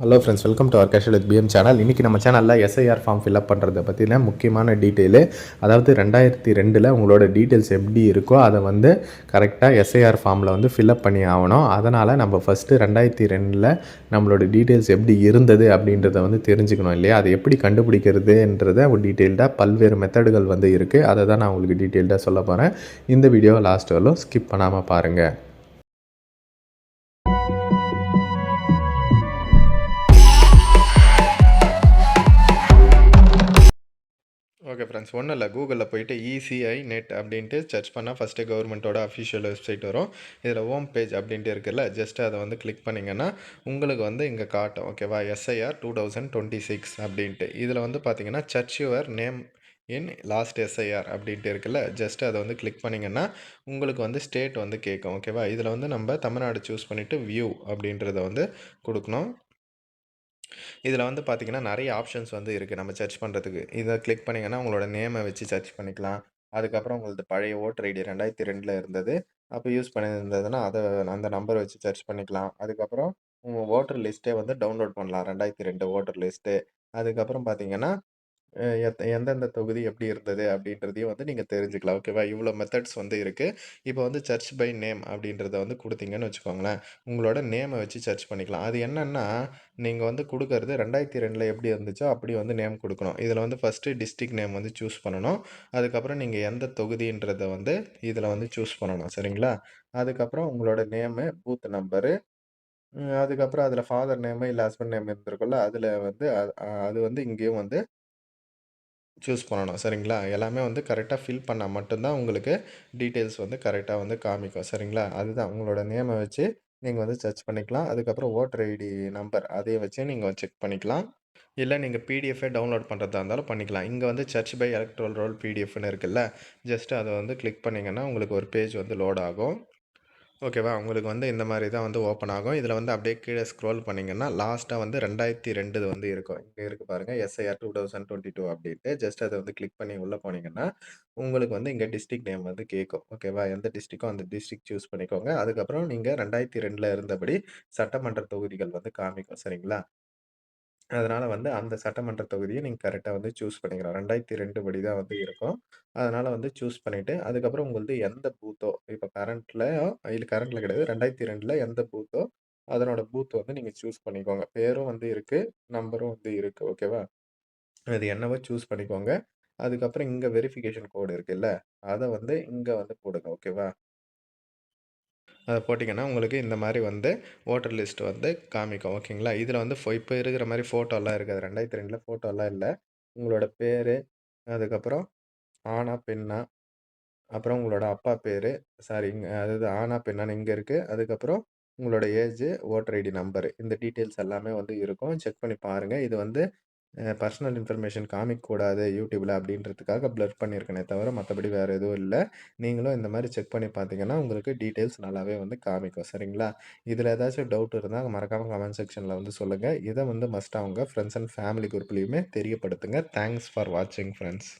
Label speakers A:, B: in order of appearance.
A: Hello friends welcome to our casual with PM channel இன்றைக்கி நம்ம சேனலில் எஸ்ஐஆர் ஃபார்ம் ஃபில்அப் பண்ணுறதை பற்றின முக்கியமான டீட்டெயிலு அதாவது ரெண்டாயிரத்தி ரெண்டில் உங்களோட டீட்டெயில்ஸ் எப்படி இருக்கோ அதை வந்து கரெக்டாக எஸ்ஐஆர் ஃபார்மில் வந்து ஃபில்அப் பண்ணி ஆகணும். அதனால் நம்ம ஃபஸ்ட்டு ரெண்டாயிரத்தி ரெண்டில் நம்மளோட டீட்டெயில்ஸ் எப்படி இருந்தது அப்படின்றத வந்து தெரிஞ்சுக்கணும் இல்லையா? அதை எப்படி கண்டுபிடிக்கிறதுன்றத ஒரு டீட்டெயில்டாக பல்வேறு மெத்தடுகள் வந்து இருக்குது அதை தான் நான் உங்களுக்கு டீட்டெயில்டாக சொல்ல போகிறேன் இந்த வீடியோவை லாஸ்ட் வரலும் ஸ்கிப் பண்ணாமல் பாருங்கள் ஓகே ஃப்ரெண்ட்ஸ் ஒன்றும் இல்லை. கூகுளில் போயிட்டு இசிஐ நெட் அப்படின்ட்டு சர்ச் பண்ணால் ஃபஸ்ட்டு கவர்மெண்ட்டோட அஃபிஷியல் வெப்சைட் வரும். இதில் ஹோம் பேஜ் அப்படின்ட்டு இருக்குல்ல ஜஸ்ட் அதை வந்து கிளிக் பண்ணிங்கன்னா உங்களுக்கு வந்து இங்கே காட்டும். ஓகேவா SIR two thousand twenty six அப்படின்ட்டு. இதில் வந்து பார்த்தீங்கன்னா search your name in last SIR அப்படின்ட்டு இருக்குல்ல ஜஸ்ட் அதை வந்து கிளிக் பண்ணிங்கன்னா உங்களுக்கு வந்து ஸ்டேட் வந்து கேட்கும். ஓகேவா இதில் வந்து நம்ம தமிழ்நாடு சூஸ் பண்ணிவிட்டு வியூ அப்படின்றத வந்து கொடுக்கணும். இதில் வந்து பார்த்திங்கன்னா நிறைய ஆப்ஷன்ஸ் வந்து இருக்குது நம்ம சர்ச் பண்ணுறதுக்கு. இதை கிளிக் பண்ணிங்கன்னா உங்களோட நேமை வச்சு சர்ச் பண்ணிக்கலாம். அதுக்கப்புறம் உங்களது பழைய ஓட்டர் ஐடி ரெண்டாயிரத்தி ரெண்டில் இருந்தது. அப்போ யூஸ் பண்ணியிருந்ததுன்னா அதை அந்த நம்பரை வச்சு சர்ச் பண்ணிக்கலாம். அதுக்கப்புறம் உங்கள் ஓட்டர் லிஸ்ட்டே வந்து டவுன்லோட் பண்ணலாம். ரெண்டாயிரத்தி ரெண்டு ஓட்டர் லிஸ்ட்டு. அதுக்கப்புறம் பார்த்தீங்கன்னா எத் எந்தெந்த தொகுதி எப்படி இருந்தது அப்படின்றதையும் வந்து நீங்கள் தெரிஞ்சுக்கலாம். ஓகேவா இவ்வளோ மெத்தட்ஸ் வந்து இருக்குது இப்போ வந்து சர்ச் பை நேம் அப்படின்றத வந்து கொடுத்தீங்கன்னு வச்சுக்கோங்களேன். உங்களோட நேமை வச்சு சர்ச் பண்ணிக்கலாம். அது என்னென்னா நீங்கள் வந்து கொடுக்கறது ரெண்டாயிரத்தி ரெண்டில் எப்படி இருந்துச்சோ அப்படி வந்து நேம் கொடுக்கணும். இதில் வந்து ஃபஸ்ட்டு டிஸ்ட்ரிக்ட் நேம் வந்து சூஸ் பண்ணணும். அதுக்கப்புறம் நீங்கள் எந்த தொகுதின்றதை வந்து இதில் வந்து சூஸ் பண்ணணும். சரிங்களா? அதுக்கப்புறம் உங்களோட நேமு பூத் நம்பரு அதுக்கப்புறம் அதில் ஃபாதர் நேமு இல்லை ஹஸ்பண்ட் நேம் இருந்திருக்கும்ல அதில் வந்து அது அது வந்து இங்கேயும் வந்து சூஸ் பண்ணணும். சரிங்களா? எல்லாமே வந்து கரெக்டாக ஃபில் பண்ணால் மட்டும்தான் உங்களுக்கு டீட்டெயில்ஸ் வந்து கரெக்டாக வந்து காமிக்கும். சரிங்களா? அதுதான். உங்களோட நேமை வச்சு நீங்கள் வந்து சர்ச் பண்ணிக்கலாம். அதுக்கப்புறம் ஓட்டர் ஐடி நம்பர் அதையே வச்சு நீங்கள் செக் பண்ணிக்கலாம். இல்லை நீங்கள் பிடிஎஃபே டவுன்லோட் பண்ணுறதா இருந்தாலும் பண்ணிக்கலாம். இங்கே வந்து சர்ச் பை எலக்ட்ரல் ரோல் பிடிஎஃப்னு இருக்குல்ல? ஜஸ்ட் அதை வந்து கிளிக் பண்ணிங்கன்னா உங்களுக்கு ஒரு பேஜ் வந்து லோட் ஆகும். ஓகேவா உங்களுக்கு வந்து இந்த மாதிரி தான் வந்து ஓப்பன் ஆகும். இதில் வந்து அப்படியே கீழே ஸ்க்ரோல் பண்ணிங்கன்னா லாஸ்ட்டாக வந்து ரெண்டாயிரத்தி ரெண்டு வந்து இருக்கும். இங்கே இருக்குது பாருங்கள் SIR two thousand twenty two அப்படின்ட்டு. ஜஸ்ட் அதை வந்து கிளிக் பண்ணி உள்ளே போனீங்கன்னா உங்களுக்கு வந்து இங்கே டிஸ்ட்ரிக் நேம் வந்து கேட்கும். ஓகேவா எந்த டிஸ்ட்ரிக்கோ அந்த டிஸ்ட்ரிக் சூஸ் பண்ணிக்கோங்க. அதுக்கப்புறம் நீங்கள் ரெண்டாயிரத்தி ரெண்டில் இருந்தபடி சட்டமன்ற தொகுதிகள் வந்து காமிக்கும். சரிங்களா? அதனால் வந்து அந்த சட்டமன்ற தொகுதியை நீங்கள் கரெக்டாக வந்து சூஸ் பண்ணிக்கலாம். ரெண்டாயிரத்தி ரெண்டு படி தான் வந்து இருக்கும். அதனால் வந்து சூஸ் பண்ணிவிட்டு அதுக்கப்புறம் உங்களுக்கு எந்த பூத்தோ இப்போ கரண்ட்டில் இல்லை கரண்ட்டில் கிடையாது ரெண்டாயிரத்தி ரெண்டில் எந்த பூத்தோ அதனோட பூத் வந்து நீங்கள் சூஸ் பண்ணிக்கோங்க. பேரும் வந்து இருக்குது நம்பரும் வந்து இருக்குது ஓகேவா அது என்னவோ சூஸ் பண்ணிக்கோங்க. அதுக்கப்புறம் இங்கே வெரிஃபிகேஷன் கோடு இருக்குல்ல அதை வந்து இங்கே வந்து போடுங்க ஓகேவா அதை போட்டிங்கன்னா உங்களுக்கு இந்த மாதிரி வந்து ஓட்டர் லிஸ்ட் வந்து காமிக்கும். ஓகேங்களா இதில் வந்து இப்போ இருக்கிற மாதிரி ஃபோட்டோலாம் இருக்காது. ரெண்டாயிரத்தி ரெண்டில் ஃபோட்டோலாம் இல்லை. உங்களோட பேர் அதுக்கப்புறம் ஆனா பெண்ணா அப்புறம் உங்களோட அப்பா பேர் சாரி இங்கே அதாவது ஆனா பெண்ணான்னு இங்கே இருக்குது அதுக்கப்புறம் உங்களோட ஏஜ் ஓட்டர் ஐடி நம்பரு இந்த டீட்டெயில்ஸ் எல்லாமே வந்து இருக்கும். செக் பண்ணி பாருங்கள் இது வந்து பர்சனல் இன்ஃபர்மேஷன் காமிக்கக்கூடாது யூடியூப்பில் அப்படின்றதுக்காக ப்ளர் பண்ணியிருக்கேனே தவிர மற்றபடி வேறு எதுவும் இல்லை. நீங்களும் இந்த மாதிரி செக் பண்ணி பார்த்தீங்கன்னா உங்களுக்கு டீட்டெயில்ஸ் நல்லாவே வந்து காமிக்கும். சரிங்களா? இதில் ஏதாச்சும் டவுட் இருந்தால் மறக்காமல் கமெண்ட் செக்ஷனில் வந்து சொல்லுங்கள் இதை வந்து மஸ்ட்டாக உங்கள் ஃப்ரெண்ட்ஸ் அண்ட் ஃபேமிலி குரூப்லேயுமே தெரியப்படுத்துங்க. தேங்க்ஸ் ஃபார் வாட்சிங் ஃப்ரெண்ட்ஸ்